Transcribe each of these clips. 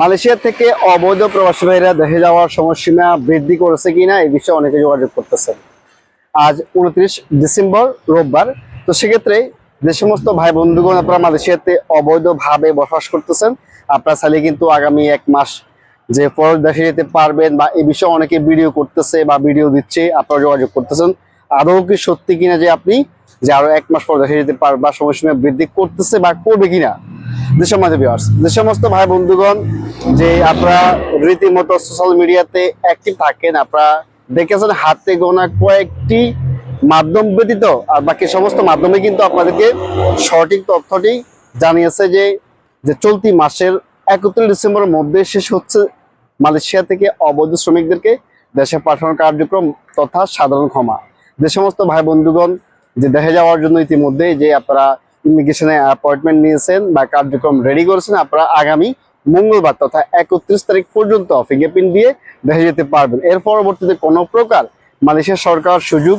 Malaysia থেকে অবৈধ প্রবাসী ভাইরা দেশে যাওয়ার সময়সীমা বৃদ্ধি করেছে কিনা এই বিষয়ে অনেকে যোগাযোগ করতেছেন। আজ উনত্রিশ ডিসেম্বর রোববার, তো সেক্ষেত্রে যে সমস্ত ভাই বন্ধুগণ আপনারা মালয়েশিয়াতে অবৈধভাবে বসবাস করতেছেন, আপনারা চাইলে কিন্তু আগামী এক মাস যে পর দেশে যেতে পারবেন বা এই বিষয়ে অনেকে ভিডিও করতেছে বা ভিডিও দিচ্ছে, আপনারা যোগাযোগ করতেছেন। আদৌ কি সত্যি কিনা যে আপনি যে আরও এক মাস পর দেশে যেতে পারবেন বা সময়সীমা বৃদ্ধি করতেছে বা করবে কিনা যে সমস্ত ভাই বন্ধুগণ, যে আপনারা রীতিমতো সোশ্যাল মিডিয়াতে অ্যাক্টিভ থাকেন, আপনারা দেখেছেন হাতে গোনা কয়েকটি মাধ্যম ব্যতীত আর বাকি সমস্ত মাধ্যমে কিন্তু আপনাদেরকে সঠিক তথ্যটি জানিয়েছে যে যে চলতি মাসের একত্রিশ ডিসেম্বরের মধ্যে শেষ হচ্ছে মালয়েশিয়া থেকে অবৈধ শ্রমিকদেরকে দেশে পাঠানোর কার্যক্রম তথা সাধারণ ক্ষমা। যে সমস্ত ভাই বন্ধুগণ, যে দেশে যাওয়ার জন্য ইতিমধ্যে যে আপনারা ইমিগ্রেশনে অ্যাপয়েন্টমেন্ট নিয়েছেন বা কার্যক্রম রেডি করেছেন, আপনারা আগামী মঙ্গলবার তথা একত্রিশ তারিখ পর্যন্ত ফিঙ্গারপ্রিন্ট দিয়ে দেখে যেতে পারবেন। এর পরবর্তীতে কোনো প্রকার মালয়েশিয়া সরকার সুযোগ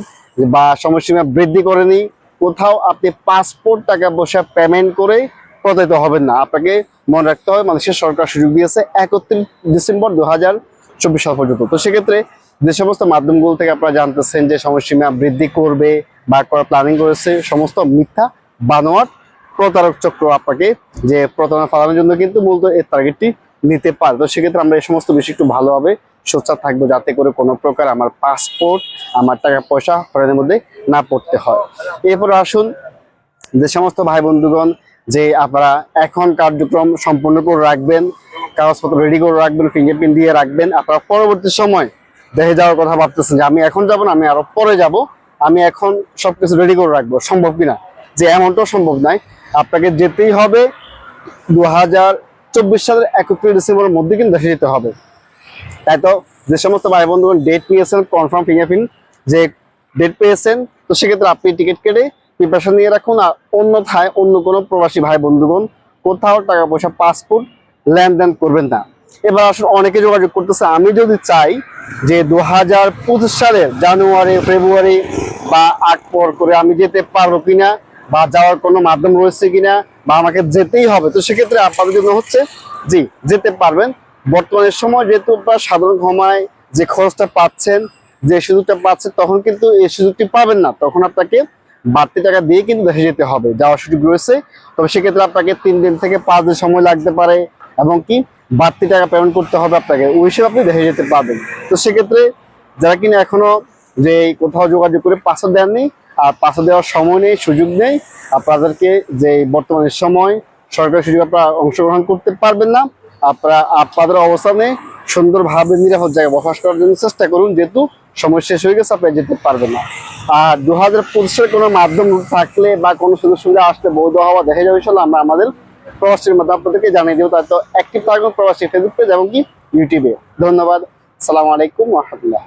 বা সময়সীমা বৃদ্ধি করেনি, কোথাও আপনি পাসপোর্ট টাকা পয়সা পেমেন্ট করে প্রতারিত হবেন না। আপনাকে মনে রাখতে হবে, মালয়েশিয়া সরকার সুযোগ দিয়েছে একত্রিশ ডিসেম্বর দু হাজার চব্বিশ সাল পর্যন্ত। তো সেক্ষেত্রে যে সমস্ত মাধ্যমগুলো থেকে আপনারা জানতেছেন যে সময়সীমা বৃদ্ধি করবে বা করার প্ল্যানিং করেছে, সমস্ত মিথ্যা বানোয়ার, প্রতারক চক্র আপনাকে যে প্রতারণা ফালানোর জন্য কিন্তু মূলত এর টার্গেটটি নিতে পারে। তো সেক্ষেত্রে আমরা এই সমস্ত বিষয় একটু ভালোভাবে সোচ্চার থাকব যাতে করে কোনো প্রকার আমার পাসপোর্ট আমার টাকা পয়সা হরেনের মধ্যে না পড়তে হয়। এরপর আসুন যে সমস্ত ভাই বন্ধুগণ, যে আপনারা এখন কার্যক্রম সম্পূর্ণ করে রাখবেন, কাগজপত্র রেডি করে রাখবেন ফিঙ্গারপ্রিন্ট দিয়ে রাখবেন, আপনারা পরবর্তী সময় দেখে যাওয়ার কথা ভাবতেছেন যে আমি এখন যাব না, আমি আরও পরে যাব, আমি এখন সবকিছু রেডি করে রাখব, সম্ভব কিনা? যে এমনটাও সম্ভব নয়। আপনাকে যেতেই হবে। দু হাজার চব্বিশ সালের একত্রিশ ডিসেম্বরের মধ্যে কিন্তু দেশে যেতে হবে। তাই তো? যে সমস্ত ভাই বন্ধুগণ ডেট পেয়েছেন কনফার্ম ফিঙ্গারপ্রিন্ট যে ডেট পেয়েছেন, তো সেক্ষেত্রে আপনি টিকিট কেটে প্রিপারেশন নিয়ে রাখুন। আর অন্যথায় অন্য কোনো প্রবাসী ভাই বন্ধুগণ কোথাও টাকা পয়সা পাসপোর্ট লেনদেন করবেন না। এবার আসলে অনেকে যোগাযোগ করতেছে। আমি যদি চাই যে দু হাজার পঁচিশ সালের জানুয়ারি, ফেব্রুয়ারি বা আগ পর করে আমি যেতে পারব কিনা বা যাওয়ার কোনো মাধ্যম রয়েছে কিনা বা আমাকে যেতেই হবে, তো সেক্ষেত্রে আপনাদের জন্য হচ্ছে, জি, যেতে পারবেন। বর্তমানের সময় যেহেতু আপনারা সাধারণ ক্ষমায় যে খরচটা পাচ্ছেন, যে সুযোগটা পাচ্ছেন, তখন কিন্তু এই সুযোগটি পাবেন না। তখন আপনাকে বাড়তি টাকা দিয়ে কিন্তু দেশে যেতে হবে, যাওয়ার সুযোগ রয়েছে। তবে সেক্ষেত্রে আপনাকে তিন দিন থেকে পাঁচ দিন সময় লাগতে পারে এবং কি বাড়তি টাকা পেমেন্ট করতে হবে আপনাকে, ওই হিসেবে আপনি দেশে যেতে পারবেন। তো সেক্ষেত্রে যারা কিনা এখনও যে কোথাও যোগাযোগ করে পাসওয়ার্ড দেননি আর পাশে দেওয়ার সময় নেই, সুযোগ নেই। আপনাদেরকে যে বর্তমানের সময়, সরকারি সুযোগ আপনারা অংশগ্রহণ করতে পারবেন না। আপনারা, আপনাদের অবস্থানে সুন্দরভাবে নিরাপদ জায়গায় বসবাস করার জন্য চেষ্টা করুন, যেহেতু সময় শেষ হয়ে গেছে আপনি যেতে পারবেন না। আর দু হাজার পঁচিশের কোনো মাধ্যম থাকলে বা কোনো সুযোগ সুবিধা আসলে বৈধ হওয়া দেখা যাবে আমরা আমাদের প্রবাসীর মাধ্যমে আপনাদেরকে জানিয়ে দেবো। তাই তো অ্যাক্টিভ থাকবেন প্রবাসী ফেসবুক পেজ এবং কি ইউটিউবে ধন্যবাদ। সালাম আলাইকুম রহমতুল্লাহ।